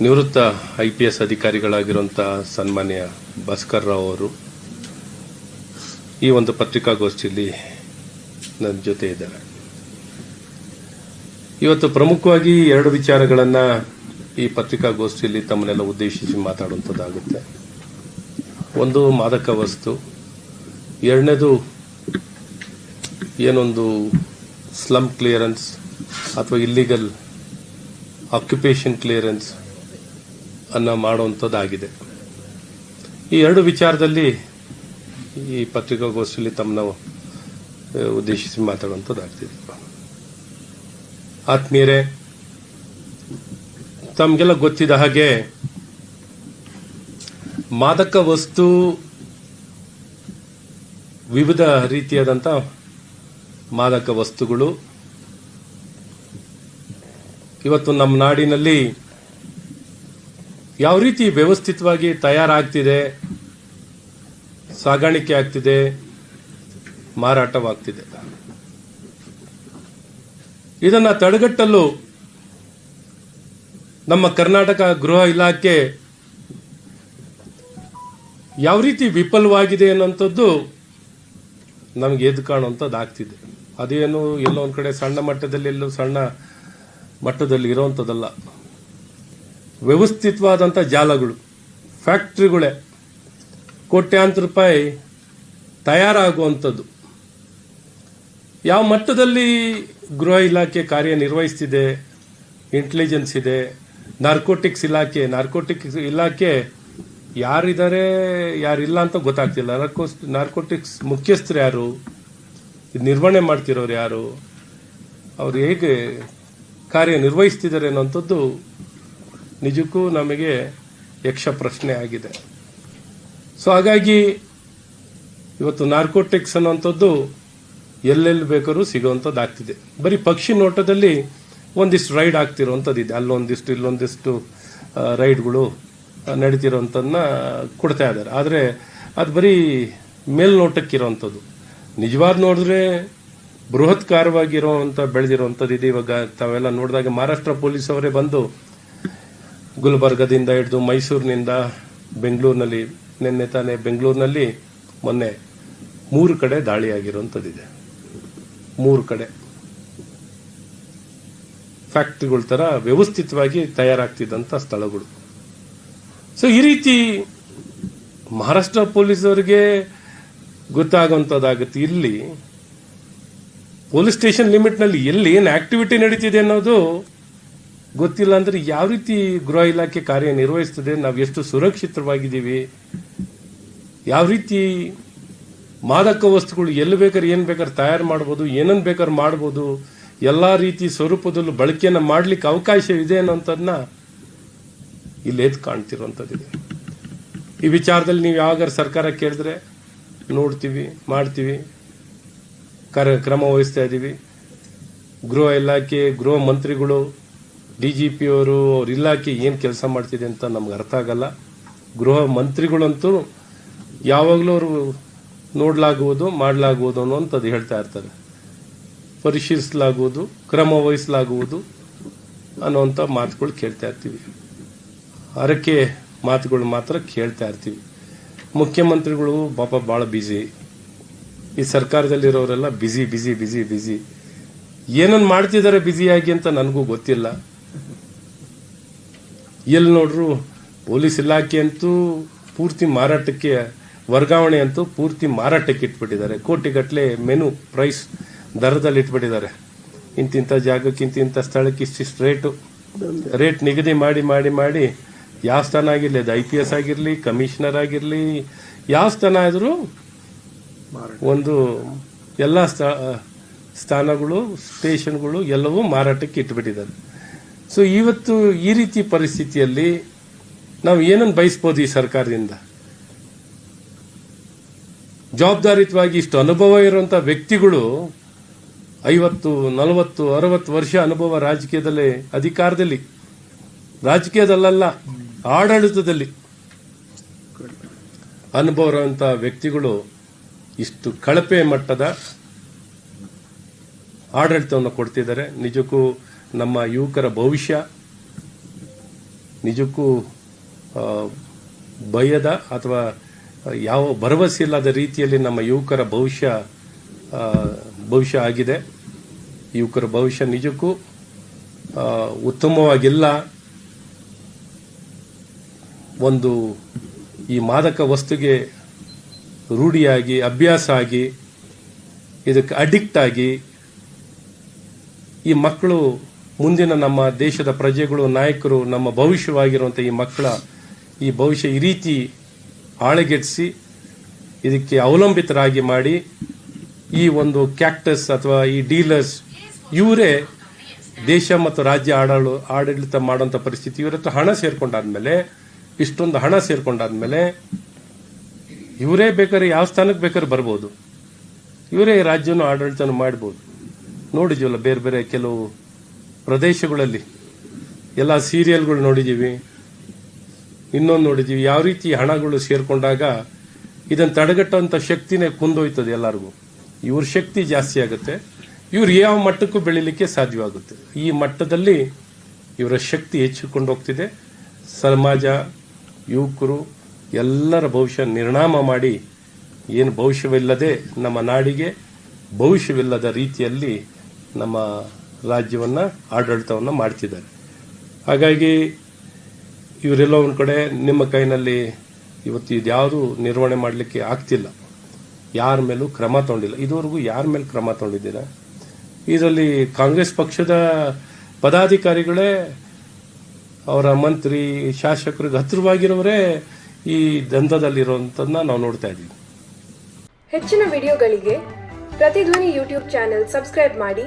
ನಿವೃತ್ತ I P S ಅಧಿಕಾರಿಗಳಾಗಿರುವಂಥ ಸನ್ಮಾನ್ಯ ಭಾಸ್ಕರ್ ರಾವ್ ಅವರು ಈ ಒಂದು ಪತ್ರಿಕಾಗೋಷ್ಠಿಯಲ್ಲಿ ನನ್ನ ಜೊತೆ ಇದ್ದಾರೆ. ಇವತ್ತು ಪ್ರಮುಖವಾಗಿ ಎರಡು ವಿಚಾರಗಳನ್ನು ಈ ಪತ್ರಿಕಾಗೋಷ್ಠಿಯಲ್ಲಿ ತಮ್ಮನ್ನೆಲ್ಲ ಉದ್ದೇಶಿಸಿ ಮಾತಾಡುವಂಥದ್ದಾಗುತ್ತೆ. ಒಂದು ಮಾದಕ ವಸ್ತು, ಎರಡನೇದು ಏನೊಂದು ಸ್ಲಮ್ ಕ್ಲಿಯರೆನ್ಸ್ ಅಥವಾ ಇಲ್ಲಿಗಲ್ ಆಕ್ಯುಪೇಷನ್ ಕ್ಲಿಯರೆನ್ಸ್ ಅನ್ನ ಮಾಡುವಂಥದ್ದಾಗಿದೆ. ಈ ಎರಡು ವಿಚಾರದಲ್ಲಿ ಈ ಪತ್ರಿಕಾಗೋಷ್ಠಿಯಲ್ಲಿ ತಮ್ಮನ್ನ ಉದ್ದೇಶಿಸಿ ಮಾತಾಡುವಂಥದ್ದಾಗ್ತಿದೆ. ಆತ್ಮೀಯರೇ, ತಮಗೆಲ್ಲ ಗೊತ್ತಿದ ಹಾಗೆ ಮಾದಕ ವಸ್ತು ವಿವಿಧ ರೀತಿಯಾದಂಥ ಮಾದಕ ವಸ್ತುಗಳು ಇವತ್ತು ನಮ್ಮ ನಾಡಿನಲ್ಲಿ ಯಾವ ರೀತಿ ವ್ಯವಸ್ಥಿತವಾಗಿ ತಯಾರಾಗ್ತಿದೆ? ಸಾಗಾಣಿಕೆ ಆಗ್ತಿದೆ, ಮಾರಾಟವಾಗ್ತಿದೆ. ಇದನ್ನು ತಡೆಗಟ್ಟಲು ನಮ್ಮ ಕರ್ನಾಟಕ ಗೃಹ ಇಲಾಖೆ ಯಾವ ರೀತಿ ವಿಫಲವಾಗಿದೆ ಅನ್ನೋಂಥದ್ದು ನಮಗೆ ಎದ್ದು ಕಾಣುವಂಥದ್ದು ಆಗ್ತಿದೆ. ಅದೇನು ಎಲ್ಲೋ ಒಂದು ಕಡೆ ಸಣ್ಣ ಮಟ್ಟದಲ್ಲಿ ಎಲ್ಲೋ ಸಣ್ಣ ಮಟ್ಟದಲ್ಲಿ ಇರೋವಂಥದ್ದಲ್ಲ. ವ್ಯವಸ್ಥಿತವಾದಂಥ ಜಾಲಗಳು, ಫ್ಯಾಕ್ಟ್ರಿಗಳೇ ಕೋಟ್ಯಾಂತರ ರೂಪಾಯಿ ತಯಾರಾಗುವಂಥದ್ದು. ಯಾವ ಮಟ್ಟದಲ್ಲಿ ಗೃಹ ಇಲಾಖೆ ಕಾರ್ಯನಿರ್ವಹಿಸ್ತಿದೆ ಇಂಟೆಲಿಜೆನ್ಸ್ ಇದೆ ನಾರ್ಕೋಟಿಕ್ಸ್ ಇಲಾಖೆ ನಾರ್ಕೋಟಿಕ್ಸ್ ಇಲಾಖೆ ಯಾರಿದ್ದಾರೆ, ಯಾರಿಲ್ಲ ಅಂತ ಗೊತ್ತಾಗ್ತಿಲ್ಲ. ನಾರ್ಕೋಸ್ ನಾರ್ಕೋಟಿಕ್ಸ್ ಮುಖ್ಯಸ್ಥರು ಯಾರು, ನಿರ್ವಹಣೆ ಮಾಡ್ತಿರೋರು ಯಾರು, ಅವ್ರು ಹೇಗೆ ಕಾರ್ಯನಿರ್ವಹಿಸ್ತಿದ್ದಾರೆ ಅನ್ನೋಂಥದ್ದು ನಿಜಕ್ಕೂ ನಮಗೆ ಯಕ್ಷ ಪ್ರಶ್ನೆ ಆಗಿದೆ. ಸೊ ಹಾಗಾಗಿ ಇವತ್ತು ನಾರ್ಕೋಟಿಕ್ಸ್ ಅನ್ನೋಂಥದ್ದು ಎಲ್ಲೆಲ್ಲಿ ಬೇಕಾದ್ರೂ ಸಿಗೋವಂಥದ್ದು ಆಗ್ತಿದೆ ಬರೀ ಪಕ್ಷಿ ನೋಟದಲ್ಲಿ ಒಂದಿಷ್ಟು ರೈಡ್ ಆಗ್ತಿರೋವಂಥದ್ದು ಇದೆ ಅಲ್ಲೊಂದಿಷ್ಟು, ಇಲ್ಲೊಂದಿಷ್ಟು ರೈಡ್ಗಳು ನಡೀತಿರೋಂಥದನ್ನ ಕೊಡ್ತಾ ಇದ್ದಾರೆ. ಆದರೆ ಅದು ಬರೀ ಮೇಲ್ನೋಟಕ್ಕಿರೋವಂಥದ್ದು. ನಿಜವಾದ ನೋಡಿದ್ರೆ ಬೃಹತ್ಕಾರವಾಗಿರೋವಂಥ ಬೆಳೆದಿರೋವಂಥದ್ದು ಇದೆ ಇವಾಗ ತಾವೆಲ್ಲ ನೋಡಿದಾಗ ಮಹಾರಾಷ್ಟ್ರ ಪೊಲೀಸ್ ಅವರೇ ಬಂದು ಗುಲ್ಬರ್ಗದಿಂದ ಹಿಡಿದು ಮೈಸೂರಿನಿಂದ ಬೆಂಗಳೂರಿನಲ್ಲಿ, ನಿನ್ನೆ ತಾನೇ ಬೆಂಗಳೂರಿನಲ್ಲಿ ಮೊನ್ನೆ ಮೂರು ಕಡೆ ದಾಳಿಯಾಗಿರುವಂಥದ್ದಿದೆ. ಮೂರು ಕಡೆ. ಫ್ಯಾಕ್ಟ್ರಿಗಳ ಥರ ವ್ಯವಸ್ಥಿತವಾಗಿ ತಯಾರಾಗ್ತಿದ್ದಂಥ ಸ್ಥಳಗಳು. ಸೊ, ಈ ರೀತಿ ಮಹಾರಾಷ್ಟ್ರ ಪೊಲೀಸರಿಗೆ ಗೊತ್ತಾಗುವಂಥದ್ದಾಗುತ್ತೆ. ಇಲ್ಲಿ ಪೊಲೀಸ್ ಸ್ಟೇಷನ್ ಲಿಮಿಟ್ನಲ್ಲಿ ಎಲ್ಲಿ ಏನು ಆಕ್ಟಿವಿಟಿ ನಡೀತಿದೆ ಅನ್ನೋದು ಗೊತ್ತಿಲ್ಲ ಅಂದ್ರೆ ಯಾವ ರೀತಿ ಗೃಹ ಇಲಾಖೆ ಕಾರ್ಯನಿರ್ವಹಿಸ್ತದೆ ನಾವು ಎಷ್ಟು ಸುರಕ್ಷಿತವಾಗಿದ್ದೀವಿ, ಯಾವ ರೀತಿ ಮಾದಕ ವಸ್ತುಗಳು ಎಲ್ಲಿ ಬೇಕಾದ್ರೆ ಏನು ಬೇಕಾದ್ರೆ ತಯಾರು ಮಾಡ್ಬೋದು ಏನನ್ನು ಬೇಕಾದ್ರೆ ಮಾಡ್ಬೋದು, ಎಲ್ಲ ರೀತಿ ಸ್ವರೂಪದಲ್ಲೂ ಬಳಕೆಯನ್ನು ಮಾಡ್ಲಿಕ್ಕೆ ಅವಕಾಶ ಇದೆ ಅನ್ನೋಂಥದ್ದನ್ನ ಇಲ್ಲಿ ಎದ್ದು ಕಾಣ್ತಿರುವಂಥದ್ದಿದೆ ಈ ವಿಚಾರದಲ್ಲಿ ನೀವು ಯಾವಾಗ ಸರ್ಕಾರ ಕೇಳಿದ್ರೆ ನೋಡ್ತೀವಿ, ಮಾಡ್ತೀವಿ ಕಾರ್ಯಕ್ರಮ ವಹಿಸ್ತಾ ಇದ್ದೀವಿ ಗೃಹ ಇಲಾಖೆ, ಗೃಹ ಮಂತ್ರಿಗಳು ಡಿ ಜಿ ಪಿ ಅವರು ಅವ್ರ ಇಲಾಖೆ ಏನು ಕೆಲಸ ಮಾಡ್ತಿದೆ ಅಂತ ನಮ್ಗೆ ಅರ್ಥ ಆಗಲ್ಲ. ಗೃಹ ಮಂತ್ರಿಗಳಂತೂ ಯಾವಾಗಲೂ ಅವರು ನೋಡಲಾಗುವುದು, ಮಾಡಲಾಗುವುದು ಅನ್ನೋಂಥದ್ದು ಹೇಳ್ತಾ ಇರ್ತಾರೆ. ಪರಿಶೀಲಿಸಲಾಗುವುದು, ಕ್ರಮ ವಹಿಸಲಾಗುವುದು ಅನ್ನೋಂಥ ಮಾತುಗಳು ಕೇಳ್ತಾ ಇರ್ತೀವಿ. ಹರಕೆ ಮಾತುಗಳು ಮಾತ್ರ ಕೇಳ್ತಾ ಇರ್ತೀವಿ. ಮುಖ್ಯಮಂತ್ರಿಗಳು ಪಾಪ ಭಾಳ ಬ್ಯುಸಿ ಈ ಸರ್ಕಾರದಲ್ಲಿರೋರೆಲ್ಲ ಬ್ಯುಸಿ ಬ್ಯುಸಿ ಬ್ಯುಸಿ ಬ್ಯುಸಿ ಏನನ್ನು ಮಾಡ್ತಿದ್ದಾರೆ ಬ್ಯುಸಿಯಾಗಿ ಅಂತ ನನಗೂ ಗೊತ್ತಿಲ್ಲ. ಎಲ್ಲಿ ನೋಡ್ರು, ಪೊಲೀಸ್ ಇಲಾಖೆ ಅಂತೂ ಪೂರ್ತಿ ಮಾರಾಟಕ್ಕೆ, ವರ್ಗಾವಣೆ ಅಂತೂ ಪೂರ್ತಿ ಮಾರಾಟಕ್ಕೆ ಇಟ್ಬಿಟ್ಟಿದ್ದಾರೆ. ಕೋಟಿಗಟ್ಟಲೆ ಮೆನು, ಪ್ರೈಸ್ ದರದಲ್ಲಿ ಇಟ್ಬಿಟ್ಟಿದ್ದಾರೆ. ಇಂತಿಂಥ ಜಾಗಕ್ಕೆ ಇಂತಿಂಥ ಸ್ಥಳಕ್ಕೆ ಇಷ್ಟಿಷ್ಟು ರೇಟು. ರೇಟ್ ನಿಗದಿ ಮಾಡಿ ಮಾಡಿ ಮಾಡಿ ಯಾವ ಸ್ಥಾನ ಆಗಿರಲಿ, ಅದು ಐ ಪಿ ಎಸ್ ಆಗಿರಲಿ, ಕಮಿಷನರ್ ಆಗಿರಲಿ, ಯಾವ ಸ್ಥಾನ ಆದರೂ ಒಂದು ಎಲ್ಲ ಸ್ಥ ಸ್ಥಾನಗಳು, ಸ್ಟೇಷನ್ಗಳು ಎಲ್ಲವೂ ಮಾರಾಟಕ್ಕೆ ಇಟ್ಬಿಟ್ಟಿದ್ದಾರೆ. ಸೊ ಇವತ್ತು ಈ ರೀತಿ ಪರಿಸ್ಥಿತಿಯಲ್ಲಿ ನಾವು ಏನನ್ನು ಬಯಸ್ಬೋದು ಈ ಸರ್ಕಾರದಿಂದ? ಜವಾಬ್ದಾರಿತವಾಗಿ ಇಷ್ಟು ಅನುಭವ ಇರುವಂಥ ವ್ಯಕ್ತಿಗಳು ಐವತ್ತು, ನಲವತ್ತು, ಅರವತ್ತು ವರ್ಷ ಅನುಭವ ರಾಜಕೀಯದಲ್ಲಿ ಅಧಿಕಾರದಲ್ಲಿ. ರಾಜಕೀಯದಲ್ಲ ಆಡಳಿತದಲ್ಲಿ. ಅನುಭವ ಇರುವಂಥ ವ್ಯಕ್ತಿಗಳು ಇಷ್ಟು ಕಳಪೆ ಮಟ್ಟದ ಆಡಳಿತವನ್ನು ಕೊಡ್ತಿದ್ದಾರೆ. ನಿಜಕ್ಕೂ ನಮ್ಮ ಯುವಕರ ಭವಿಷ್ಯ ನಿಜಕ್ಕೂ ಭಯದ ಅಥವಾ ಯಾವ ಭರವಸೆ ಇಲ್ಲದ ರೀತಿಯಲ್ಲಿ ನಮ್ಮ ಯುವಕರ ಭವಿಷ್ಯ ಭವಿಷ್ಯ ಆಗಿದೆ. ಯುವಕರ ಭವಿಷ್ಯ ನಿಜಕ್ಕೂ ಉತ್ತಮವಾಗಿಲ್ಲ. ಒಂದು ಈ ಮಾದಕ ವಸ್ತುಗೆ ರೂಢಿಯಾಗಿ, ಅಭ್ಯಾಸ ಆಗಿ, ಇದಕ್ಕೆ ಅಡಿಕ್ಟ್ ಆಗಿ ಈ ಮಕ್ಕಳು ಮುಂದಿನ ನಮ್ಮ ದೇಶದ ಪ್ರಜೆಗಳು, ನಾಯಕರು, ನಮ್ಮ ಭವಿಷ್ಯವಾಗಿರುವಂಥ ಈ ಮಕ್ಕಳ ಈ ಭವಿಷ್ಯ ಈ ರೀತಿ ಆಳೆಗೆಡಿಸಿ ಇದಕ್ಕೆ ಅವಲಂಬಿತರಾಗಿ ಮಾಡಿ, ಈ ಒಂದು ಕ್ಯಾಕ್ಟಸ್ ಅಥವಾ ಈ ಡೀಲರ್ಸ್, ಇವರೇ ದೇಶ ಮತ್ತು ರಾಜ್ಯ ಆಡಳು, ಆಡಳಿತ ಮಾಡುವಂಥ ಪರಿಸ್ಥಿತಿ ಇವರತ್ರ ಹತ್ರ ಹಣ ಸೇರ್ಕೊಂಡಾದ್ಮೇಲೆ, ಇಷ್ಟೊಂದು ಹಣ ಸೇರ್ಕೊಂಡಾದ್ಮೇಲೆ, ಇವರೇ ಬೇಕಾದ್ರೆ ಯಾವ ಸ್ಥಾನಕ್ಕೆ ಬೇಕಾದ್ರೆ ಬರ್ಬೋದು. ಇವರೇ ರಾಜ್ಯನೂ ಆಡಳಿತನೂ ಮಾಡ್ಬೋದು. ನೋಡಿದ್ವಲ್ಲ ಬೇರೆ ಬೇರೆ ಕೆಲವು ಪ್ರದೇಶಗಳಲ್ಲಿ ಎಲ್ಲ ಸೀರಿಯಲ್ಗಳು ನೋಡಿದ್ದೀವಿ, ಇನ್ನೊಂದು ನೋಡಿದ್ದೀವಿ. ಯಾವ ರೀತಿ ಹಣಗಳು ಸೇರಿಕೊಂಡಾಗ ಇದನ್ನು ತಡೆಗಟ್ಟುವಂಥ ಶಕ್ತಿನೇ ಕುಂದೋಯ್ತದೆ ಎಲ್ಲರಿಗೂ. ಇವ್ರ ಶಕ್ತಿ ಜಾಸ್ತಿ ಆಗುತ್ತೆ. ಇವ್ರು ಯಾವ ಮಟ್ಟಕ್ಕೂ ಬೆಳಿಲಿಕ್ಕೆ ಸಾಧ್ಯವಾಗುತ್ತೆ. ಈ ಮಟ್ಟದಲ್ಲಿ ಇವರ ಶಕ್ತಿ ಹೆಚ್ಚಿಕೊಂಡು ಹೋಗ್ತಿದೆ. ಸಮಾಜ, ಯುವಕರು ಎಲ್ಲರ ಭವಿಷ್ಯ ನಿರ್ಣಾಮ ಮಾಡಿ ಏನು ಭವಿಷ್ಯವಿಲ್ಲದೆ ನಮ್ಮ ನಾಡಿಗೆ ಭವಿಷ್ಯವಿಲ್ಲದ ರೀತಿಯಲ್ಲಿ ನಮ್ಮ ರಾಜ್ಯವನ್ನು, ಆಡಳಿತವನ್ನು ಮಾಡ್ತಿದ್ದಾರೆ. ಹಾಗಾಗಿ ಇವರೆಲ್ಲ ಒಂದು ಕಡೆ ನಿಮ್ಮ ಕೈನಲ್ಲಿ ಇವತ್ತು ಇದ್ಯಾವುದು ನಿರ್ವಹಣೆ ಮಾಡಲಿಕ್ಕೆ ಆಗ್ತಿಲ್ಲ. ಯಾರ ಮೇಲೂ ಕ್ರಮ ತಗೊಂಡಿಲ್ಲ. ಇದುವರೆಗೂ ಯಾರ ಮೇಲೆ ಕ್ರಮ ತಗೊಂಡಿದ್ದೀರಾ? ಇದರಲ್ಲಿ ಕಾಂಗ್ರೆಸ್ ಪಕ್ಷದ ಪದಾಧಿಕಾರಿಗಳೇ ಅವರ ಮಂತ್ರಿ ಶಾಸಕರಿಗೆ ಹತ್ತಿರವಾಗಿರೋರೇ ಈ ದಂಧದಲ್ಲಿರುವಂಥದ್ದನ್ನ ನಾವು ನೋಡ್ತಾ ಇದ್ದೀವಿ. ಹೆಚ್ಚಿನ ವಿಡಿಯೋಗಳಿಗೆ ಪ್ರತಿಧ್ವನಿ ಯೂಟ್ಯೂಬ್ ಚಾನೆಲ್ ಸಬ್ಸ್ಕ್ರೈಬ್ ಮಾಡಿ.